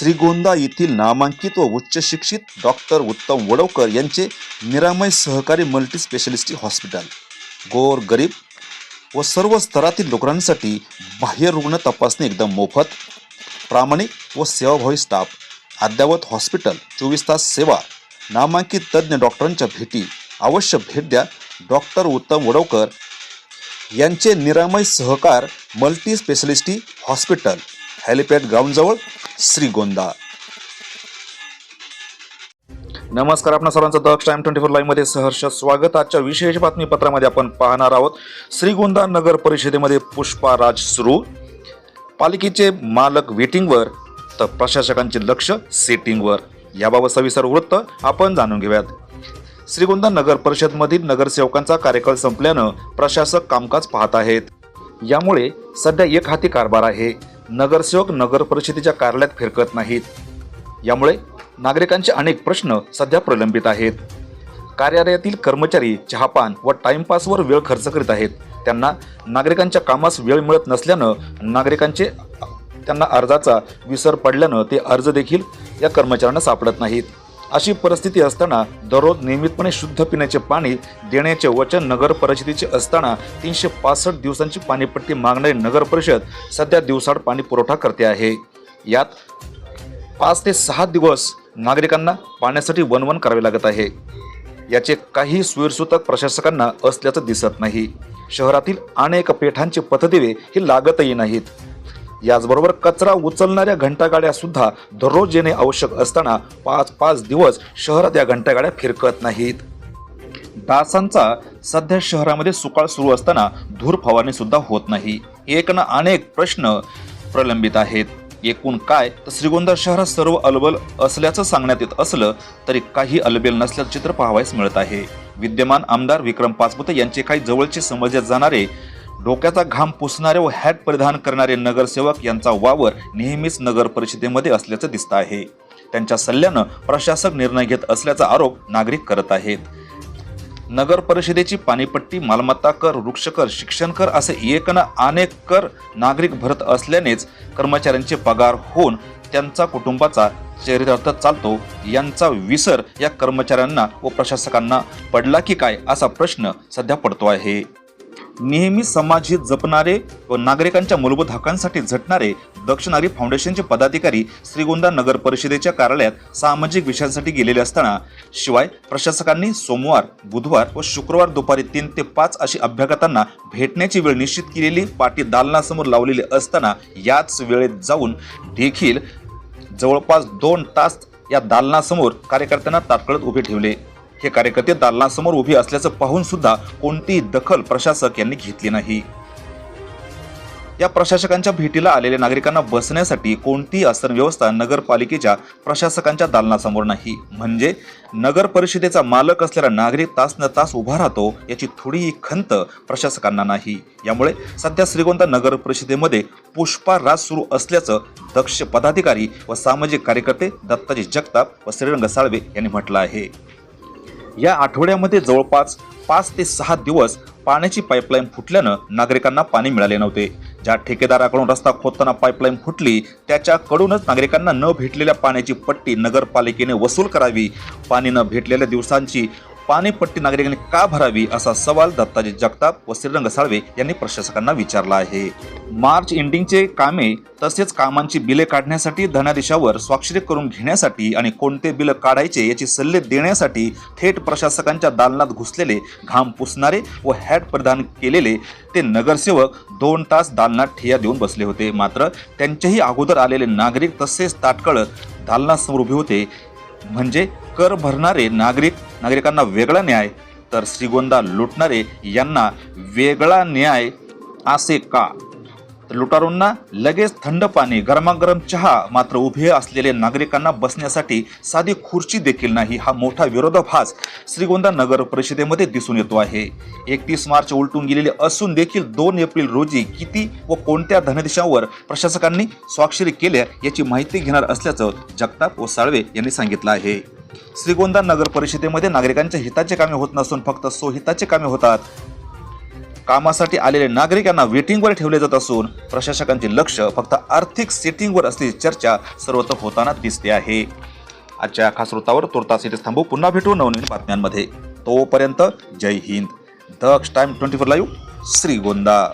श्रीगोंदा येथील नामांकित व उच्च शिक्षित डॉक्टर उत्तम वडवकर यांचे निरामय सहकारी मल्टी स्पेशालिस्टी हॉस्पिटल. गोर गरीब व सर्व स्तरातील लोकांसाठी बाह्य रुग्ण तपासणी एकदम मोफत प्रामाणिक व सेवाभावी स्टाफ. अद्ययावत हॉस्पिटल चोवीस तास सेवा. नामांकित तज्ज्ञ डॉक्टरांच्या भेटी. अवश्य भेट द्या. डॉक्टर उत्तम वडवकर यांचे Niramay Sahakar multi specialty hospital. Helipad ग्राउंडजवळ Shrigonda. नमस्कार आपण सर्वांचं द टाइम ट्वेंटी फोरमध्ये सहर्ष स्वागत. आजच्या विशेष बातमीपत्रामध्ये आपण पाहणार आहोत श्रीगोंदा नगर परिषदेमध्ये पुष्पा राज सुरू. पालिकेचे मालक वेटिंगवर तर प्रशासकांचे लक्ष सेटिंगवर. याबाबत सविस्तर वृत्त आपण जाणून घेऊयात. श्रीगोंदा नगर परिषदमधील नगरसेवकांचा कार्यकाळ संपल्यानं प्रशासक कामकाज पाहत आहेत. यामुळे सध्या एक हाती कारभार आहे. नगरसेवक नगर परिषदेच्या कार्यालयात फिरकत नाहीत. यामुळे नागरिकांचे अनेक प्रश्न सध्या प्रलंबित आहेत. कार्यालयातील कर्मचारी चहापान व टाइमपासवर वेळ खर्च करीत आहेत. त्यांना नागरिकांच्या कामास वेळ मिळत नसल्यानं नागरिकांचे त्यांना अर्जाचा विसर पडल्यानं ते अर्ज देखील या कर्मचाऱ्यांना सापडत नाहीत. अशी परिस्थिती असताना दररोज नियमितपणे शुद्ध पिण्याचे पाणी देण्याचे वचन नगर परिषदेचे असताना तीनशे पासष्ट दिवसांची पाणीपट्टी मागणारी नगर परिषद सध्या दिवसाड पाणी पुरवठा करते आहे. यात पाच ते सहा दिवस नागरिकांना पाण्यासाठी वनवन करावे लागत आहे. याचे काही सोयीसूतक प्रशासकांना असल्याचं दिसत नाही. शहरातील अनेक पेठांचे पथदिवे हे लागतही नाहीत. याचबरोबर कचरा उचलणाऱ्या घंटागाड्या सुद्धा दररोज येणे आवश्यक असताना पाच पाच दिवस शहरात या घंटागाड्या फिरकत नाहीत. डासांचा सध्या शहरामध्ये सुकाळ सुरू असताना धूर फवारणी सुद्धा होत नाही. एक ना अनेक प्रश्न प्रलंबित आहेत. एकूण काय? तर श्रीगोंदा शहरात सर्व अलबल असल्याचं सांगण्यात येत असलं तरी काही अलबेल नसल्याचं चित्र पाहावयास मिळत आहे. विद्यमान आमदार विक्रम पाचपुते यांचे काही जवळचे समजले जाणारे डोक्याचा घाम पुसणारे व हॅट परिधान करणारे नगरसेवक यांचा वावर नेहमीच नगर परिषदेमध्ये असल्याचं दिसतं आहे. त्यांच्या सल्ल्यानं प्रशासक निर्णय घेत असल्याचा आरोप नागरिक करत आहेत. नगर परिषदेची पाणीपट्टी मालमत्ता कर वृक्ष कर शिक्षण कर असे एकनं अनेक कर नागरिक भरत असल्यानेच कर्मचाऱ्यांचे पगार होऊन त्यांचा कुटुंबाचा चरितार्थ चालतो. यांचा विसर या कर्मचाऱ्यांना व प्रशासकांना पडला की काय असा प्रश्न सध्या पडतो आहे. नेहमी समाजहित जपणारे व नागरिकांच्या मूलभूत हक्कांसाठी झटणारे दक्षिणारी फाउंडेशनचे पदाधिकारी श्रीगोंदा नगर परिषदेच्या कार्यालयात सामाजिक विषयांसाठी गेलेले असताना शिवाय प्रशासकांनी सोमवार बुधवार व शुक्रवार दुपारी तीन ते पाच अशी अभ्यागतांना भेटण्याची वेळ निश्चित केलेली पाटी दालनासमोर लावलेली असताना याच वेळेत जाऊन देखील जवळपास दोन तास या दालनासमोर कार्यकर्त्यांना तात्काळ उभे ठेवले. हे कार्यकर्ते दालनासमोर उभे असल्याचं पाहून सुद्धा कोणतीही दखल प्रशासक यांनी घेतली नाही. या प्रशासकांच्या भेटीला आलेल्या नागरिकांना बसण्यासाठी कोणतीही आसन व्यवस्था नगरपालिकेच्या प्रशासकांच्या दालनासमोर नाही. म्हणजे नगर परिषदेचा मालक असलेला नागरिक तास न तास उभा राहतो याची थोडीही खंत प्रशासकांना नाही. यामुळे सध्या श्रीगोंदा नगर परिषदेमध्ये पुष्पाराज सुरू असल्याचं दक्ष पदाधिकारी व सामाजिक कार्यकर्ते दत्ताजी जगताप व श्रीरंग साळवे यांनी म्हटलं आहे. या आठवड्यामध्ये जवळपास पाच ते सहा दिवस पाण्याची पाईपलाईन फुटल्यानं नागरिकांना पाणी मिळाले नव्हते. ज्या ठेकेदाराकडून रस्ता खोदताना पाईपलाईन फुटली त्याच्याकडूनच नागरिकांना न भेटलेल्या पाण्याची पट्टी नगरपालिकेने वसूल करावी. पाणी न भेटलेल्या दिवसांची पाणीपट्टी नागरिकांनी का भरावी असा सवाल दत्ताजी जगताप व श्रीरंग साळवे यांनी प्रशासकांना विचारला आहे. मार्च एंडिंगचे कामे तसेच कामांची बिले काढण्यासाठी धनादेशावर स्वाक्षरी करून घेण्यासाठी आणि कोणते बिल काढायचे याचे सल्ले देण्यासाठी थेट प्रशासकांच्या दालनात घुसलेले घाम पुसणारे व हॅट प्रदान केलेले ते नगरसेवक दोन तास दालनात ठिया देऊन बसले होते. मात्र त्यांच्याही अगोदर आलेले नागरिक तसेच ताटकळत दालनासमोर उभे होते. म्हणजे कर भरणारे नागरिक नागरिकांना वेगळा न्याय तर श्रीगोंदा लुटणारे यांना वेगळा न्याय असे का? लुटारूंना लगेच थंड पाणी गरमागरम चहा मात्र उभे असलेले नागरिकांना बसण्यासाठी साधी खुर्ची देखील नाही. हा मोठा विरोधाभास श्रीगोंदा नगर परिषदेमध्ये दिसून येतो आहे. एकतीस मार्च उलटून गेलेले असून देखील दोन एप्रिल रोजी किती व कोणत्या धनदेशावर प्रशासकांनी स्वाक्षरी केल्या याची माहिती घेणार असल्याचं जगताप व साळवे यांनी सांगितलं आहे. श्रीगोंदा नगर परिषदेमध्ये नागरिकांच्या हिताचे कामे होत नसून फक्त सोहिताचे कामे होतात. कामासाठी आलेले नागरिकांना वेटिंगवर ठेवले जात असून प्रशासकांचे लक्ष फक्त आर्थिक सेटिंगवर असलेली चर्चा सर्वत्र होताना दिसते आहे. आजच्या खास वृत्तावर तुर्तास इथे थांबू पुन्हा भेटू नवनवीन बातम्यांमध्ये. तोपर्यंत जय Hind. The time twenty four live Shrigonda.